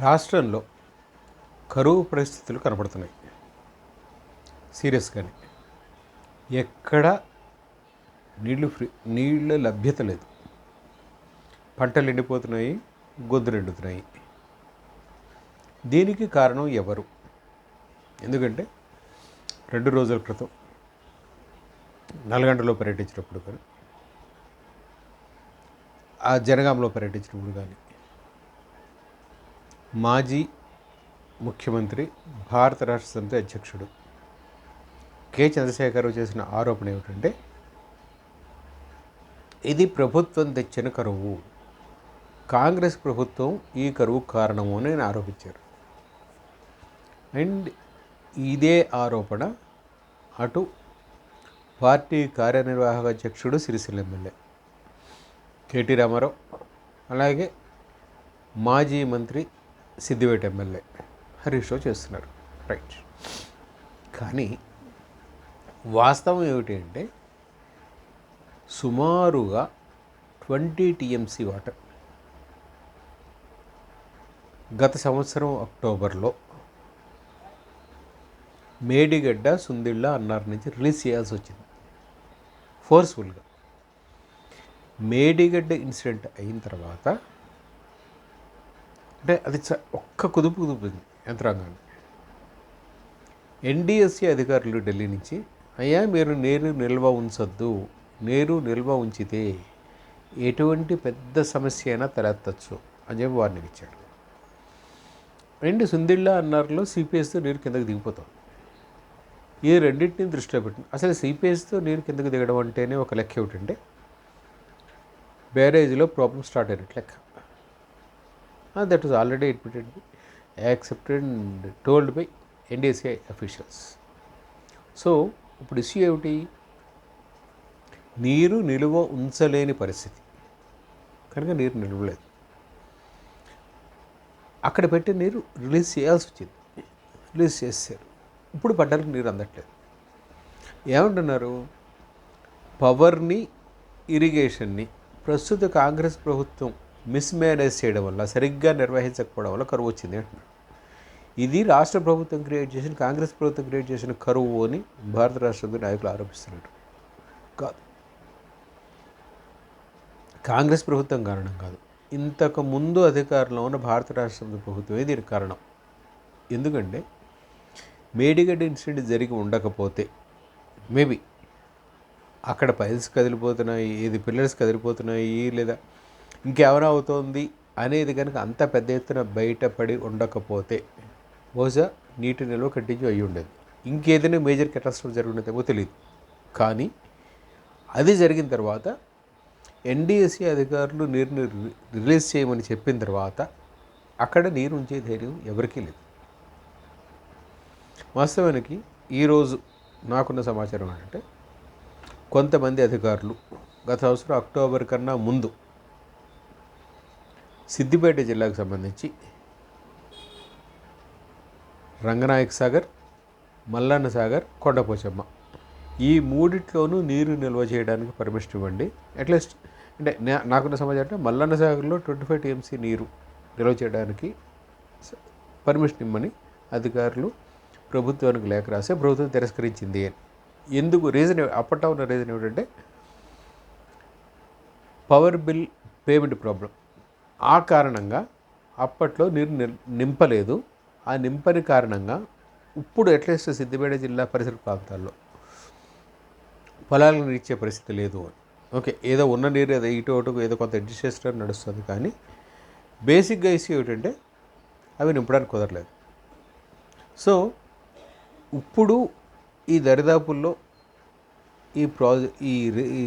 రాష్ట్రంలో కరువు పరిస్థితులు కనపడుతున్నాయి. సీరియస్గానే. ఎక్కడ నీళ్ళు ఫ్రీ నీళ్ళ లభ్యత లేదు. పంటలు ఎండిపోతున్నాయి గొద్దులు ఎండుతున్నాయి. దీనికి కారణం ఎవరు? ఎందుకంటే రెండు రోజుల క్రితం నల్గొండలో పర్యటించినప్పుడు కానీ ఆ జనగాంలో పర్యటించినప్పుడు కానీ మాజీ ముఖ్యమంత్రి భారత రాష్ట్ర సమితి అధ్యక్షుడు కె చంద్రశేఖరరావు చేసిన ఆరోపణ ఏమిటంటే ఇది ప్రభుత్వం తెచ్చిన కరువు కాంగ్రెస్ ప్రభుత్వం ఈ కరువు కారణము అని ఆయన ఆరోపించారు. అండ్ ఇదే ఆరోపణ అటు పార్టీ కార్యనిర్వాహక అధ్యక్షుడు సిరిసిల్ల ఎమ్మెల్యే కేటీ రామారావు అలాగే మాజీ మంత్రి సిద్దిపేట ఎమ్మెల్యే హరీష్ రావు చేస్తున్నారు. రైట్ కానీ వాస్తవం ఏమిటి అంటే సుమారుగా ట్వంటీ టీఎంసీ వాటర్ గత సంవత్సరం అక్టోబర్లో మేడిగడ్డ సుందిళ్ళ అన్నార్ నుంచి రిలీజ్ చేయాల్సి వచ్చింది. ఫోర్స్ఫుల్గా మేడిగడ్డ ఇన్సిడెంట్ అయిన తర్వాత అంటే అది చ- ఒక్క కుదుపు కుదుపుంది యంత్రాంగాన్ని ఎన్డిఎస్సి అధికారులు ఢిల్లీ నుంచి అయ్యా మీరు నీరు నిల్వ ఉంచొద్దు నీరు నిల్వ ఉంచితే ఎటువంటి పెద్ద సమస్య అయినా తలెత్తచ్చు అని చెప్పి వార్నింగ్ ఇచ్చాడు అండ్ సుందిళ్ళ అన్నారులో సిపిఎస్తో నీరు కిందకు దిగిపోతుంది ఈ రెండింటిని దృష్టిలో పెట్టింది అసలు సిపిఎస్తో నీరు కిందకు దిగడం అంటేనే ఒక లెక్క ఏమిటంటే బ్యారేజ్లో ప్రాబ్లమ్ స్టార్ట్ అయినట్టు లెక్క. That was already admitted accepted and told by NDCI officials so ఇప్పుడు ఇష్యూ ఏమిటి? నీరు నిలువ ఉంచలేని పరిస్థితి. కనుక నీరు నిలవలేదు. అక్కడ పెట్టి నీరు రిలీజ్ చేయాల్సి వచ్చింది. రిలీజ్ చేశారు ఇప్పుడు పడ్డానికి నీరు అందట్లేదు. ఏమంటున్నారు? పవర్ని ఇరిగేషన్ని ప్రస్తుత కాంగ్రెస్ ప్రభుత్వం మిస్మేనేజ్ చేయడం వల్ల సరిగ్గా నిర్వహించకపోవడం వల్ల కరువు వచ్చింది అంటున్నారు ఇది రాష్ట్ర ప్రభుత్వం క్రియేట్ చేసిన కాంగ్రెస్ ప్రభుత్వం క్రియేట్ చేసిన కరువు అని భారత రాష్ట్రంలో నాయకులు ఆరోపిస్తున్నారు. కాదు. కాంగ్రెస్ ప్రభుత్వం కారణం కాదు. ఇంతకు ముందు అధికారంలో ఉన్న భారత రాష్ట్ర ప్రభుత్వమే దీనికి కారణం? ఎందుకంటే మేడిగడ్డ ఇన్సిడెంట్ జరిగి ఉండకపోతే మేబీ అక్కడ పైల్స్ కదిలిపోతున్నాయి ఏది పిల్లర్స్ కదిలిపోతున్నాయి లేదా ఇంకెవరో అవుతోంది అనేది కనుక అంత పెద్ద ఎత్తున బయటపడి ఉండకపోతే బహుశా నీటి నిల్వ కంటిన్యూ అయ్యి ఉండేది. ఇంకేదైనా మేజర్ కెటాస్ట్రోఫ్ జరిగినదేమో తెలియదు కానీ అది జరిగిన తర్వాత ఎన్డీఎస్సీ అధికారులు నీరుని రి- రిలీజ్ చేయమని చెప్పిన తర్వాత అక్కడ నీరు ఉంచే ధైర్యం ఎవరికీ లేదు. వాస్తవానికి ఈరోజు నాకున్న సమాచారం ఏంటంటే కొంతమంది అధికారులు గత సంవత్సరం అక్టోబర్ కన్నా ముందు సిద్దిపేట జిల్లాకు సంబంధించి రంగనాయక సాగర్ మల్లన్న సాగర్ కొండపోచమ్మ. ఈ మూడిట్లోనూ నీరు నిల్వ చేయడానికి పర్మిషన్ ఇవ్వండి. అట్లీస్ట్ అంటే నా- నాకున్న సమాచారం అంటే మల్లన్న సాగర్లో ట్వంటీ ఫైవ్ టీఎంసీ నీరు నిల్వ చేయడానికి పర్మిషన్ ఇమ్మని అధికారులు ప్రభుత్వానికి లేఖ రాస్తే ప్రభుత్వం తిరస్కరించింది అని. ఎందుకు? రీజన్ అప్పట్లో ఉన్న రీజన్ ఏమిటంటే పవర్ బిల్ పేమెంట్ ప్రాబ్లం ఆ కారణంగా అప్పట్లో నీరు నింపలేదు. ఆ నింపని కారణంగా ఇప్పుడు అట్లీస్ట్ సిద్దిపేట జిల్లా పరిసర ప్రాంతాల్లో పొలాలను ఇచ్చే పరిస్థితి లేదు అని. ఓకే ఏదో ఉన్న నీరు ఏదో ఇటు అటు ఏదో కొంత అడ్జస్ట్ చేసినట్టు నడుస్తుంది కానీ బేసిక్గా ఇష్యూ ఏమిటంటే అవి నింపడానికి కుదరలేదు. సో ఇప్పుడు ఈ దరిదాపుల్లో ఈ ప్రాజె ఈ ఈ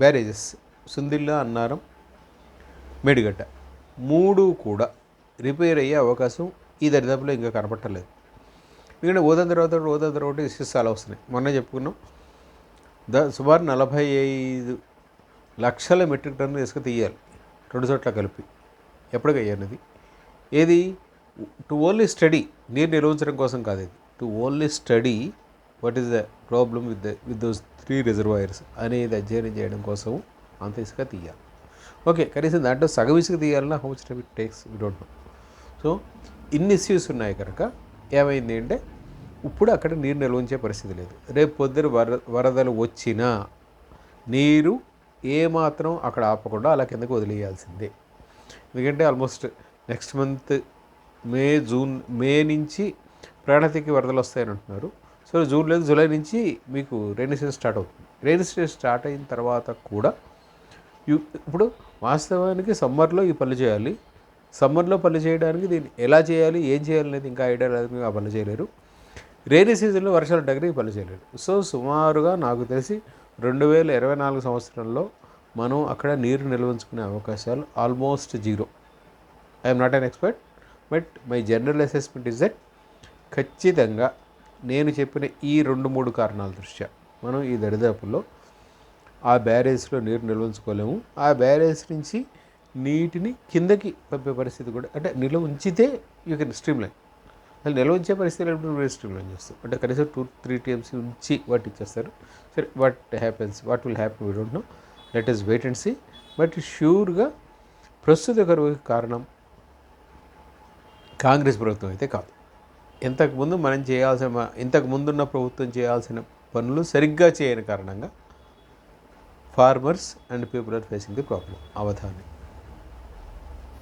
బ్యారేజెస్ సుందిల్లా అన్నారం మేడిగడ్డ. మూడు కూడా రిపేర్ అయ్యే అవకాశం ఈ దరిదాపులో ఇంకా కనపట్టలేదు ఎందుకంటే ఓదన తర్వాత ఓదాన్ తర్వాత ఇష్యూస్ చాలా వస్తున్నాయి. మొన్న చెప్పుకున్నాం. ద సుమారు నలభై ఐదు లక్షల మెట్రిక్ టన్ను ఇసుక తీయాలి. రెండు చోట్ల కలిపి. ఎప్పటికయ్యానది ఏది? టు ఓన్లీ స్టడీ నీరు నిర్వహించడం కోసం కాదు ఇది. To only study what is the problem with the with those three reservoirs అనేది అధ్యయనం చేయడం కోసం అంత ఇసుక తీయాలి. ఓకే కనీసం దాంట్లో సగం ఇసుక తీయాలన్నా how much it takes we don't know so ఇన్ని ఇష్యూస్ ఉన్నాయి కనుక ఏమైంది అంటే ఇప్పుడు అక్కడ నీరు నిల్వ ఉంచే పరిస్థితి లేదు. రేపు పొద్దున వర వరదలు వచ్చినా నీరు ఏమాత్రం అక్కడ ఆపకుండా అలా కిందకు వదిలేయాల్సిందే. ఎందుకంటే almost next month May June May నుంచి ప్రాణతికి వరదలు వస్తాయని అంటున్నారు. సో జూన్ లేదు జూలై నుంచి మీకు రెయిన్ సీజన్ స్టార్ట్ అవుతుంది. రెయిన్ సీజన్ స్టార్ట్ అయిన తర్వాత కూడా యు- ఇప్పుడు వాస్తవానికి సమ్మర్లో ఈ పనులు చేయాలి. సమ్మర్లో పనులు చేయడానికి దీన్ని ఎలా చేయాలి ఏం చేయాలి అనేది ఇంకా ఐడియా లేదు ఆ పనులు చేయలేరు. రైనీ సీజన్లో వర్షాలు దగ్గర ఈ పనులు చేయలేరు. సో సుమారుగా నాకు తెలిసి రెండు వేల ఇరవై నాలుగు సంవత్సరంలో మనం అక్కడ నీరు నిల్వంచుకునే అవకాశాలు almost zero. I'm not an expert but my general assessment is that ఖచ్చితంగా నేను చెప్పిన ఈ రెండు మూడు కారణాల దృష్ట్యా మనం ఈ దరిదాపుల్లో ఆ బ్యారేజ్లో నీరు నిల్వించుకోలేము. ఆ బ్యారేజ్ నుంచి నీటిని కిందకి పంపే పరిస్థితి కూడా అంటే నిల్వ ఉంచితే యూ కెన్ స్ట్రీమ్ లైన్ అది నిల్వ ఉంచే పరిస్థితి లేనప్పుడు స్ట్రీమ్ లైన్ చేస్తాం అంటే కనీసం టూ త్రీ టీఎంసీ ఉంచి వాటి ఇచ్చేస్తారు. సరే what happens what will happy we don't know let us wait and see but ష్యూర్గా ప్రస్తుత కరువుకి కారణం కాంగ్రెస్ ప్రభుత్వం అయితే కాదు. ఇంతకుముందు మనం చేయాల్సిన ఇంతకు ముందున్న ప్రభుత్వం చేయాల్సిన పనులు సరిగ్గా చేయని కారణంగా farmers and people are facing the problem. Avadhani.